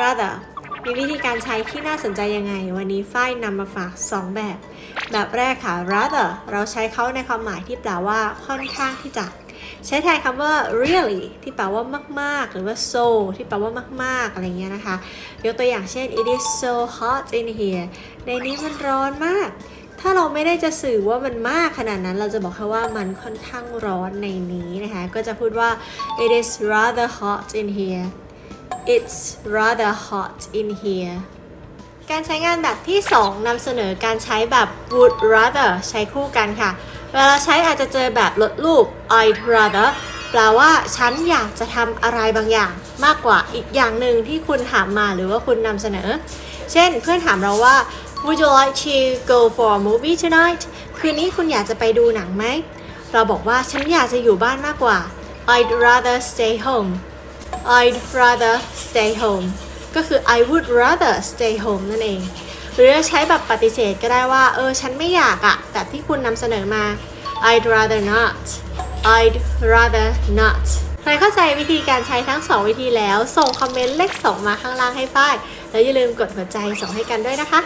rather มีวิธีการใช้ที่น่าสนใจยังไง วันนี้ฝ้ายนำมาฝาก 2 แบบ แบบแรกค่ะ rather เราใช้เขาในความหมายที่แปลว่าค่อนข้างที่จะ ใช้แทนคำว่า really ที่แปลว่ามาก ๆ หรือว่า so ที่แปลว่ามาก ๆ อะไรเงี้ยนะคะ ยกตัวอย่างเช่น it is so hot in here ในนี้มันร้อนมากถ้าเราไม่ได้จะสื่อว่ามันมากขนาดนั้น เราจะบอกแค่ว่ามันค่อนข้างร้อนในนี้นะคะ ก็จะพูดว่า it is rather hot in here it's rather hot in here การใช้งานแบบที่ 2นำเสนอการใช้แบบ would rather ใช้คู่กันค่ะ เวลาใช้อาจจะเจอแบบลดรูป I'd rather แปลว่าฉันอยากจะทำอะไรบางอย่างมากกว่าอีกอย่างหนึ่งที่คุณถามมาหรือว่าคุณนำเสนอ เช่นเพื่อนถามเราว่า Would you like to go for a movie tonight คืนนี้คุณอยากจะไปดูหนังไหม เราบอกว่าฉันอยากจะอยู่บ้านมากกว่า I'd rather stay home I'd rather stay home ก็คือ I would rather stay home นั่นเอง หรือจะใช้แบบปฏิเสธก็ได้ว่า เออ ฉันไม่อยากอะแบบที่คุณนำเสนอมา I'd rather not I'd rather not ใครเข้าใจวิธีการใช้ทั้ง 2 วิธีแล้ว ส่งคอมเมนต์เลข 2 มาข้างล่างให้ฝ้าย แล้วอย่าลืมกดหัวใจส่งให้กันด้วยนะคะ